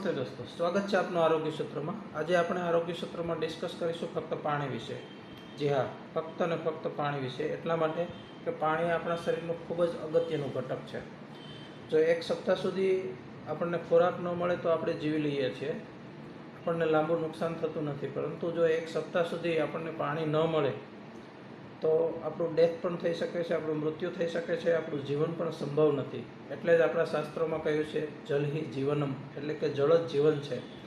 નમસ્તે દોસ્તો, સ્વાગત છે આપનું આરોગ્ય સત્રમાં આજે આપણે આરોગ્ય સત્રમાં ડિસ્કસ કરીશું ફક્ત પાણી વિશે. જી હા, ફક્ત અને ફક્ત પાણી વિશે. એટલા માટે કે પાણી આપણા શરીરનું ખૂબ જ અગત્યનું ઘટક છે. જો એક સપ્તાહ સુધી આપણને ખોરાક ન મળે તો આપણે જીવી લઈએ છીએ. આપણને લાંબુ નુકસાન થતું નથી. પરંતુ જો એક સપ્તાહ સુધી આપણને પાણી ન મળે તો આપણું ડેથ પણ થઈ શકે છે, આપણું મૃત્યુ થઈ શકે છે, આપણું જીવન પણ સંભવ નથી. એટલે જ આપણા શાસ્ત્રોમાં કહ્યું છે, જલ હિ જીવનમ, એટલે કે જળ જ જીવન છે.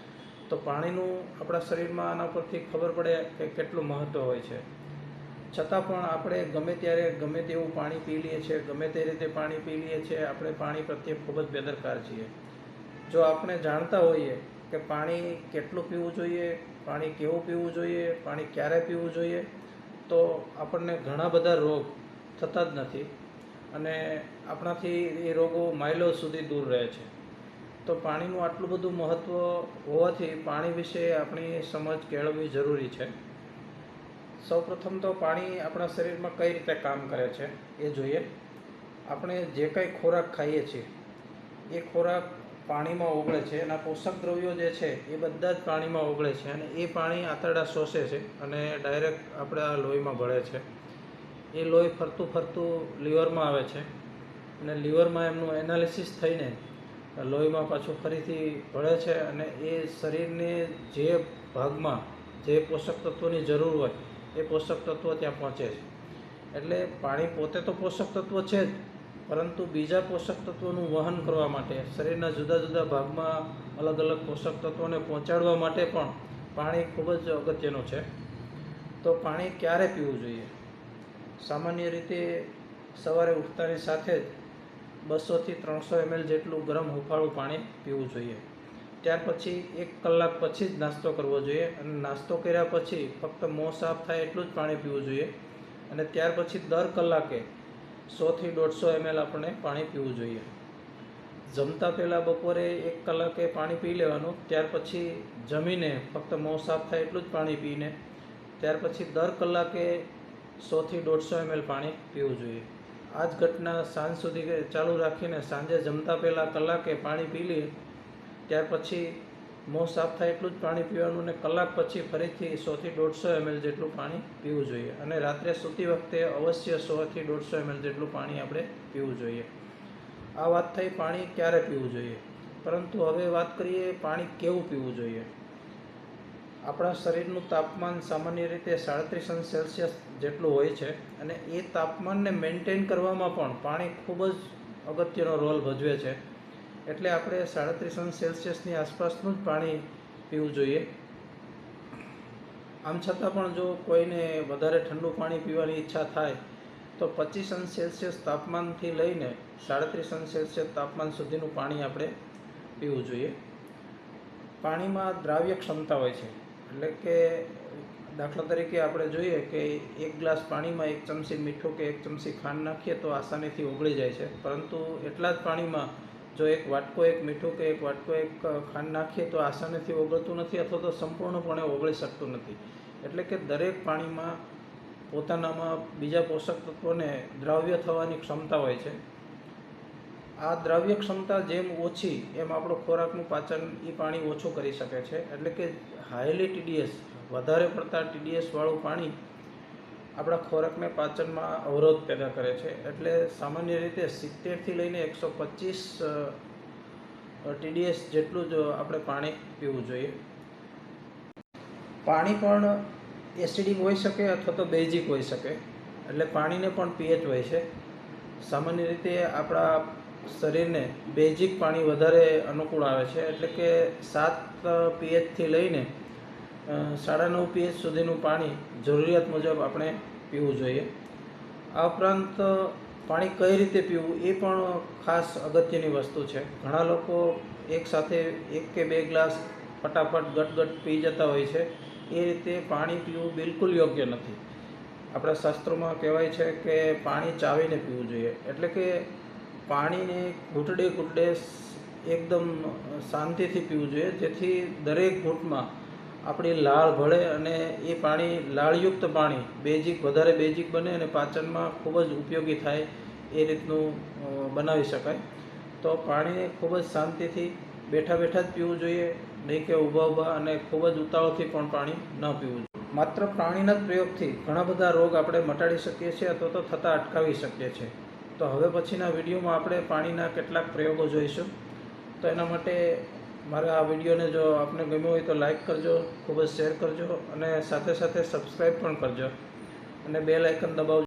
તો પાણીનું આપણા શરીરમાં આના પરથી ખબર પડે કે કેટલું મહત્ત્વ હોય છે. છતાં પણ આપણે ગમે ત્યારે ગમે તેવું પાણી પી લઈએ છીએ, ગમે તે રીતે પાણી પી લઈએ છીએ, આપણે પાણી પ્રત્યે ખૂબ જ બેદરકાર છીએ. જો આપણે જાણતા હોઈએ કે પાણી કેટલું પીવું જોઈએ, પાણી કેવું પીવું જોઈએ, પાણી ક્યારે પીવું જોઈએ તો આપણને ઘણા બધા રોગ થતા જ નથી અને આપણાથી એ રોગો માઇલો સુધી દૂર રહે છે. તો પાણીનું આટલું બધું મહત્ત્વ હોવાથી પાણી વિશે આપણી સમજ કેળવવી જરૂરી છે. સૌપ્રથમ તો પાણી આપણા શરીરમાં કઈ રીતે કામ કરે છે એ જોઈએ. આપણે જે કંઈ ખોરાક ખાઈએ છીએ, એ ખોરાક પાણીમાં ઓગળે છે એના પોષક દ્રવ્યો જે છે એ બધા જ પાણીમાં ઓગળે છે અને એ પાણી આંતરડા શોષે છે અને ડાયરેક્ટ આપણા લોહીમાં ભળે છે. એ લોહી ફરતું ફરતું લીવરમાં આવે છે અને લીવરમાં એમનું એનાલિસિસ થઈને લોહીમાં પાછું ફરીથી ભળે છે અને એ શરીરને જે ભાગમાં જે પોષક તત્વોની જરૂર હોય એ પોષક તત્વો ત્યાં પહોંચે છે. એટલે પાણી પોતે તો પોષક તત્વ છે જ પરંતુ બીજા પોષક તત્વોનું વહન કરવા માટે, શરીરના જુદા જુદા ભાગમાં અલગ અલગ પોષક તત્વોને પહોંચાડવા માટે પણ પાણી ખૂબ જ અગત્યનું છે. તો પાણી ક્યારે પીવું જોઈએ? સામાન્ય રીતે સવારે ઉઠતાની સાથે જ બસોથી ત્રણસો એમએલ જેટલું ગરમ હુફાળું પાણી પીવું જોઈએ. ત્યાર પછી એક કલાક પછી જ નાસ્તો કરવો જોઈએ અને નાસ્તો કર્યા પછી ફક્ત મોં સાફ થાય એટલું જ પાણી પીવું જોઈએ. અને ત્યાર પછી દર કલાકે સોથી દોઢસો એમએલ આપણે પાણી પીવું જોઈએ. જમતા પહેલાં બપોરે એક કલાકે પાણી પી લેવાનું, ત્યાર પછી જમીને ફક્ત મોં સાફ થાય એટલું જ પાણી પીને, ત્યાર પછી દર કલાકે સોથી દોઢસો એમએલ પાણી પીવું જોઈએ. આ જ ઘટના સાંજ સુધી ચાલુ રાખીને સાંજે જમતા પહેલાં કલાકે પાણી પી લઈએ, ત્યાર પછી મોં સાફ થાય એટલું જ પાણી પીવાનું અને કલાક પછી ફરીથી સોથી દોઢસો એમએલ જેટલું પાણી પીવું જોઈએ. અને રાત્રે સૂતી વખતે અવશ્ય સોથી દોઢસો એમએલ જેટલું પાણી આપણે પીવું જોઈએ. આ વાત થઈ પાણી ક્યારે પીવું જોઈએ? પરંતુ હવે વાત કરીએ પાણી કેવું પીવું જોઈએ? આપણા શરીરનું તાપમાન સામાન્ય રીતે સાડત્રીસ અંશ સેલ્સિયસ જેટલું હોય છે અને એ તાપમાનને મેન્ટેન કરવામાં પણ પાણી ખૂબ જ અગત્યનો રોલ ભજવે છે. એટલે આપણે સાડત્રીસ અંશ સેલ્સિયસની આસપાસનું જ પાણી પીવું જોઈએ. આમ છતાં પણ જો કોઈને વધારે ઠંડુ પાણી પીવાની ઈચ્છા થાય, તો પચીસ અંશ સેલ્સિયસ તાપમાનથી લઈને સાડત્રીસ અંશ સેલ્સિયસ તાપમાન સુધીનું પાણી આપણે પીવું જોઈએ. પાણીમાં દ્રાવ્ય ક્ષમતા હોય છે. એટલે કે દાખલા તરીકે આપણે જોઈએ કે એક ગ્લાસ પાણીમાં એક ચમચી મીઠું કે એક ચમચી ખાંડ નાખીએ તો આસાનીથી ઓગળી જાય છે. પરંતુ એટલા જ પાણીમાં જો એક વાટકો એક મીઠું કે એક વાટકો એક ખાંડ નાખીએ તો આસાનીથી ઓગળતું નથી અથવા તો સંપૂર્ણપણે ઓગળી શકતું નથી. એટલે કે દરેક પાણીમાં પોતાનામાં બીજા પોષક તત્વોને દ્રાવ્ય થવાની ક્ષમતા હોય છે. આ દ્રાવ્ય ક્ષમતા જેમ ઓછી, એમ આપણો ખોરાકનું પાચન એ પાણી ઓછું કરી શકે છે. એટલે કે હાઈલી ટીડીએસ વધારે પડતા ટીડીએસવાળું પાણી આપણા ખોરાકને પાચનમાં અવરોધ પેદા કરે છે. એટલે સામાન્ય રીતે સિત્તેરથી લઈને એકસો પચીસ ટીડીએસ જેટલું જ આપણે પાણી પીવું જોઈએ. પાણી પણ એસિડિક હોઈ શકે અથવા તો બેઝિક હોઈ શકે. એટલે પાણીને પણ પીએચ હોય છે. સામાન્ય રીતે આપણા શરીરને બેઝિક પાણી વધારે અનુકૂળ આવે છે. એટલે કે સાત પીએચથી લઈને સાડા નવ પીએચ સુધીનું પાણી જરૂરિયાત મુજબ આપણે પીવું જોઈએ. આ ઉપરાંત પાણી કઈ રીતે પીવું એ પણ ખાસ અગત્યની વસ્તુ છે. ઘણા લોકો એકસાથે એક કે બે ગ્લાસ ફટાફટ ગટગટ પી જતા હોય છે. એ રીતે પાણી પીવું બિલકુલ યોગ્ય નથી. આપણા શાસ્ત્રોમાં કહેવાય છે કે પાણી ચાવીને પીવું જોઈએ. એટલે કે પાણીને ઘૂંટડે ઘૂંટડે એકદમ શાંતિથી પીવું જોઈએ. જેથી દરેક ઘૂંટમાં આપણી લાળ ભળે અને એ પાણી લાળયુક્ત પાણી બેઝિક વધારે બેઝિક બને અને પાચનમાં ખૂબ જ ઉપયોગી થાય એ રીતનું બનાવી શકાય. તો પાણીને ખૂબ જ શાંતિથી બેઠા બેઠા જ પીવું જોઈએ. નહીં કે ઊભા ઊભા અને ખૂબ જ ઉતાવળથી પણ પાણી ન પીવું જોઈએ. માત્ર પ્રાણીના જ પ્રયોગથી ઘણા બધા રોગ આપણે મટાડી શકીએ છીએ અથવા તો થતાં અટકાવી શકીએ છીએ. તો હવે પછીના વિડીયોમાં આપણે પાણીના કેટલાક પ્રયોગો જોઈશું. તો એના માટે મારા આ વિડીયોને જો આપને ગમ્યો હોય તો લાઇક કરજો, ખૂબ જ શેર કરજો અને સાથે સાથે સબસ્ક્રાઈબ પણ કરજો અને બેલ આઇકન દબાવજો.